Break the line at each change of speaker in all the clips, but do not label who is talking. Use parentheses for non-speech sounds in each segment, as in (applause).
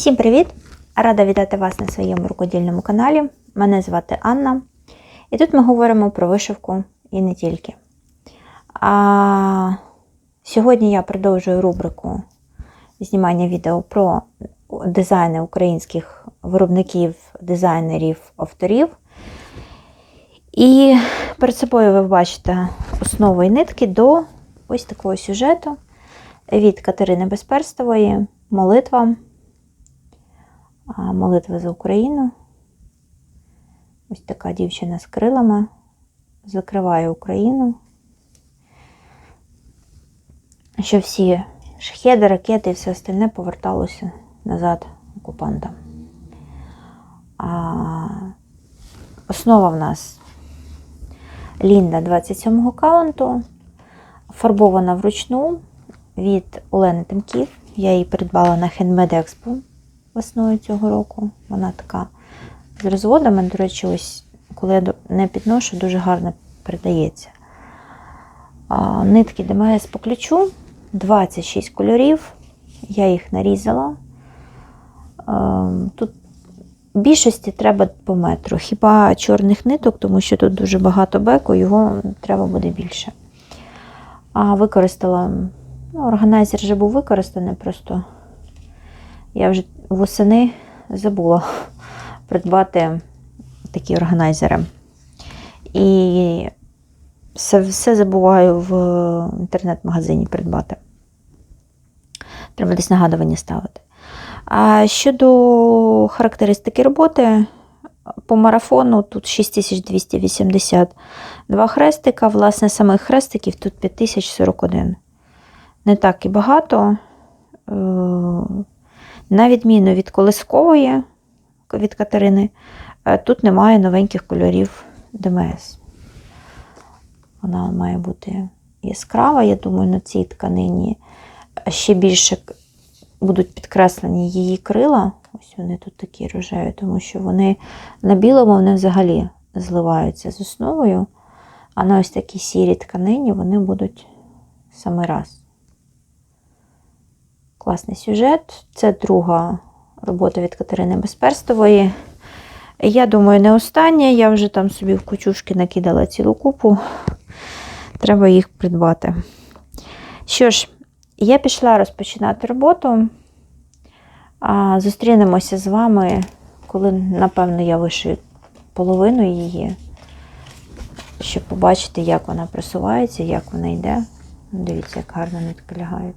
Всім привіт! Рада вітати вас на своєму рукодільному каналі. Мене звати Анна. І тут ми говоримо про вишивку і не тільки. А сьогодні я продовжую рубрику знімання відео про дизайни українських виробників, дизайнерів, авторів. І перед собою ви бачите основу і нитки до ось такого сюжету від Катерини Безперстової Молитва. А, Молитва за Україну. Ось така дівчина з крилами закриває Україну. Щоб всі шахеди, ракети і все остальне поверталося назад окупантам. А основа в нас Лінда 27-го каунту, фарбована вручну від Олени Тимків. Я її придбала на Handmade Expo весною цього року. Вона така з розводами, до речі, ось коли я не підношу, дуже гарно передається. А, Нитки ДМС по ключу, 26 кольорів. Я їх нарізала. Тут більшості треба по метру. Хіба чорних ниток, тому що тут дуже багато беку, його треба буде більше. А використала, ну, органайзер вже був використаний, просто я вже восени забула придбати такі органайзери. І все, все забуваю в інтернет-магазині придбати. Треба десь нагадування ставити. А щодо характеристики роботи, по марафону тут 6282 хрестика, власне, самих хрестиків тут 5041. Не так і багато. Е, на відміну від колискової від Катерини, е, тут немає новеньких кольорів ДМС. Вона має бути яскрава, я думаю, на цій тканині ще більше будуть підкреслені її крила. Ось вони тут такі рожеві, тому що вони на білому вони взагалі зливаються з основою, а на ось такій сірій тканині вони будуть саме раз. Класний сюжет. Це друга робота від Катерини Безперстової. Я думаю, не остання. Я вже там собі в кучушки накидала цілу купу. Треба їх придбати. Що ж, я пішла розпочинати роботу. Зустрінемося з вами, коли, напевно, я вишию половину її, щоб побачити, як вона просувається, як вона йде. Дивіться, як гарно нитки лягають.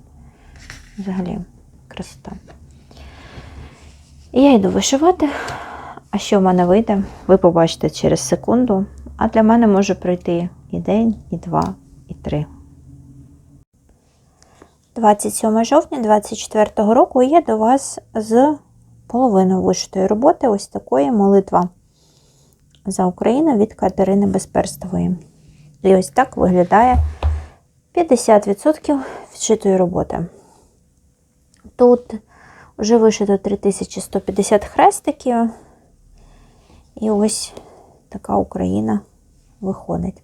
Взагалі, красота. І я йду вишивати. А що в мене вийде, ви побачите через секунду. А для мене може пройти і день, і два, і три. 27 жовтня 2024 року я до вас з половиною вишитої роботи ось такої молитва за Україну від Катерини Безперстової. І ось так виглядає 50% відшитої роботи. Тут вже вишито 3150 хрестиків. І ось така Україна виходить.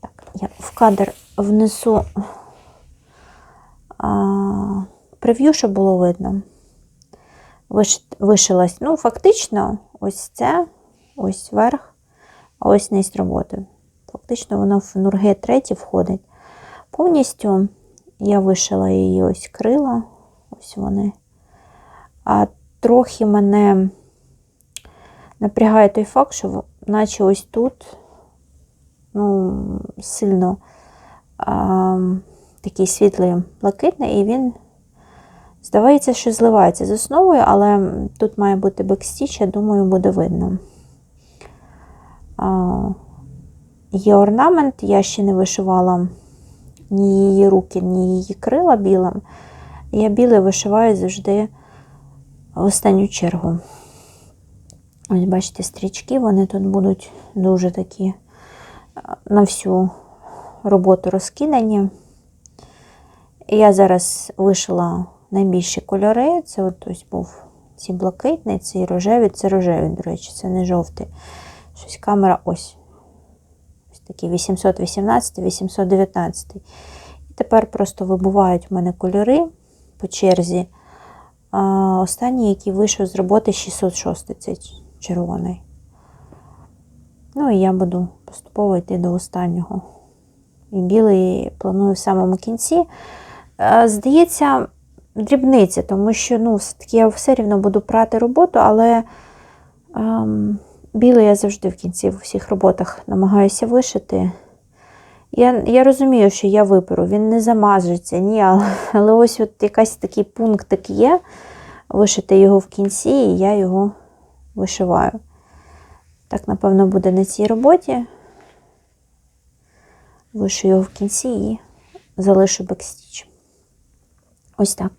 Так, я в кадр внесу а, прев'ю, щоб було видно. Виш, вишилась, ну, фактично, ось це, ось верх, а ось низ роботи. Фактично, воно в нурге 3 входить. Повністю я вишила її ось крила, ось вони. А трохи мене напрягає той факт, що наче ось тут ну, сильно а, такий світлий блакитний, і він, здається, що зливається з основою, але тут має бути бекстіч, я думаю, буде видно. А, Є орнамент, я ще не вишивала ні її руки, ні її крила білим. Я біле вишиваю завжди в останню чергу. Ось, бачите, стрічки, вони тут будуть дуже такі на всю роботу розкидані. Я зараз вишила найбільші кольори. Це от ось був ці блакитний, ці рожеві, це рожеві, до речі, це не жовтий. Щось камера ось. Ось такі 818, 819. І тепер просто вибувають в мене кольори по черзі. останній, який вийшов з роботи 606, цей червоний. Ну і я буду поступово йти до останнього. І білий планую в самому кінці. Здається, дрібниця, тому що ну, все-таки я все рівно буду прати роботу, але ем, білий я завжди в кінці в всіх роботах намагаюся вишити. Я, я розумію, що я виперу, він не замажеться, ні, але, (laughs) але ось от якийсь такий пунктик є, вишити його в кінці, і я його вишиваю. Так, напевно, буде на цій роботі. Вишу його в кінці і залишу бекстіч. Ось так.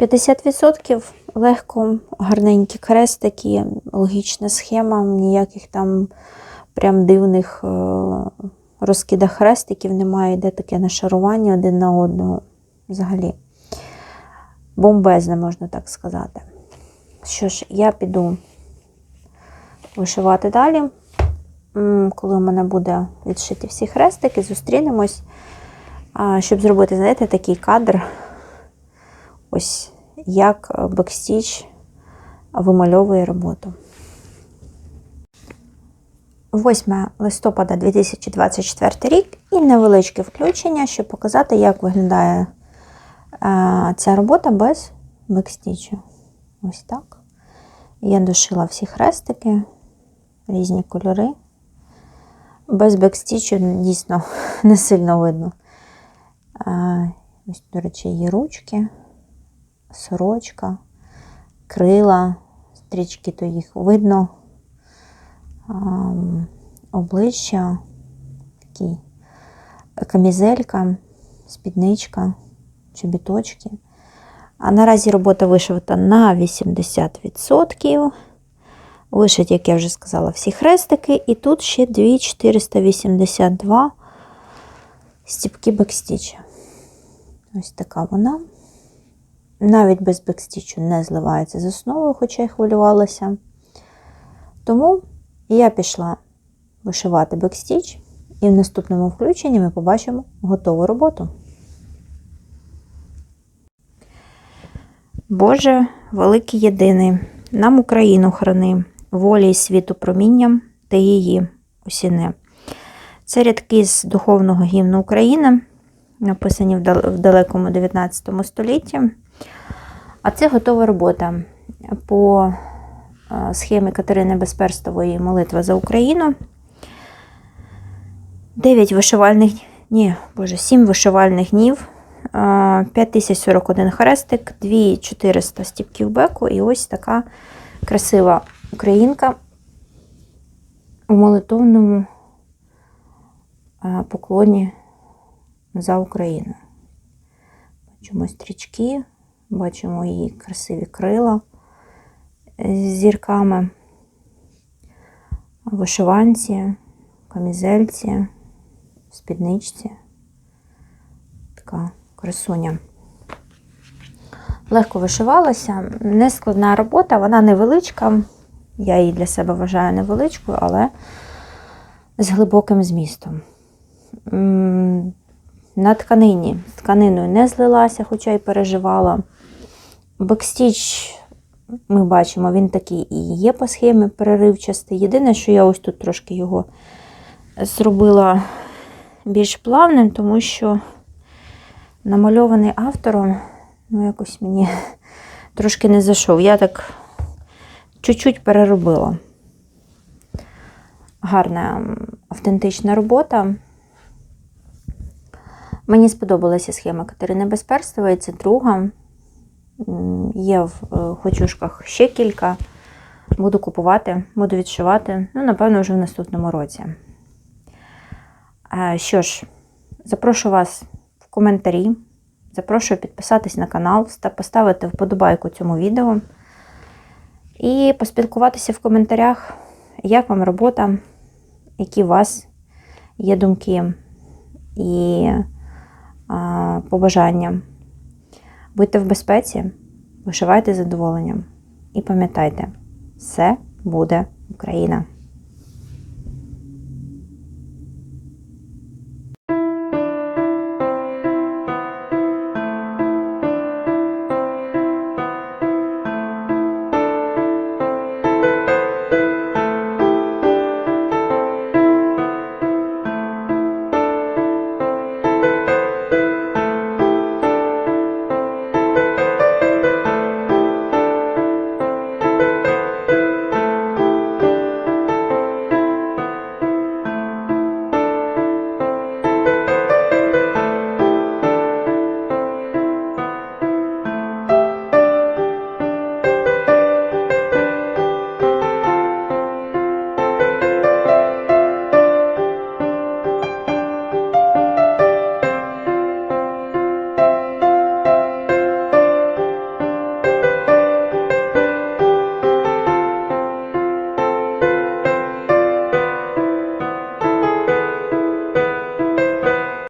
50% легко, гарненькі крестики, логічна схема, ніяких там прям дивних розкидах хрестиків немає, йде таке нашарування один на одного. Взагалі. Бомбезне, можна так сказати. Що ж, я піду вишивати далі. Коли у мене буде відшити всі хрестики, зустрінемось, щоб зробити, знаєте, такий кадр. Ось як бекстіч вимальовує роботу. 8 листопада 2024 рік і невеличке включення, щоб показати, як виглядає е, ця робота без бекстічу. Ось так. Я дошила всі хрестики, різні кольори. Без бекстічу дійсно (laughs) не сильно видно. Е, Ось, до речі, є ручки, сорочка, крила, стрічки, то їх видно, обличчя, такий камізелька, спідничка, чобіточки. А наразі робота вишита на 80%. Вишить, як я вже сказала, всі хрестики. І тут ще 2482 стіпки бекстіча. Ось така вона. Навіть без бекстічу не зливається з основою, хоча й хвилювалася. Тому я пішла вишивати бекстіч, і в наступному включенні ми побачимо готову роботу. Боже, великий єдиний, нам Україну храни, волі й світу промінням та її осіне. Це рядки з духовного гімну України, написані в далекому 19 столітті. А це готова робота по е, схемі Катерини Безперстової Молитва за Україну. 9 вишивальних, ні, боже, 7 вишивальних днів, е, 5041 хрестик, 2400 стіпків беку і ось така красива українка у молитовному е, поклоні за Україну. Бачимо стрічки, бачимо її красиві крила з зірками, вишиванці, камізельці, спідничці. Така красуня. Легко вишивалася, нескладна робота, вона невеличка. Я її для себе вважаю невеличкою, але з глибоким змістом. На тканині з тканиною не злилася, хоча й переживала. Бекстіч, ми бачимо, він такий і є по схемі переривчастий. Єдине, що я ось тут трошки його зробила більш плавним, тому що намальований автором, ну, якось мені трошки не зайшов. Я так чуть-чуть переробила. Гарна автентична робота. Мені сподобалася схема Катерини Безперстової, це друга. Є в е, хочушках ще кілька. Буду купувати, буду відшивати. Ну, напевно, вже в наступному році. Е, Що ж, запрошую вас в коментарі. Запрошую підписатись на канал, ста- поставити вподобайку цьому відео. І поспілкуватися в коментарях, як вам робота, які у вас є думки і побажання. Будьте в безпеці, вишивайте задоволенням. І пам'ятайте, все буде Україна!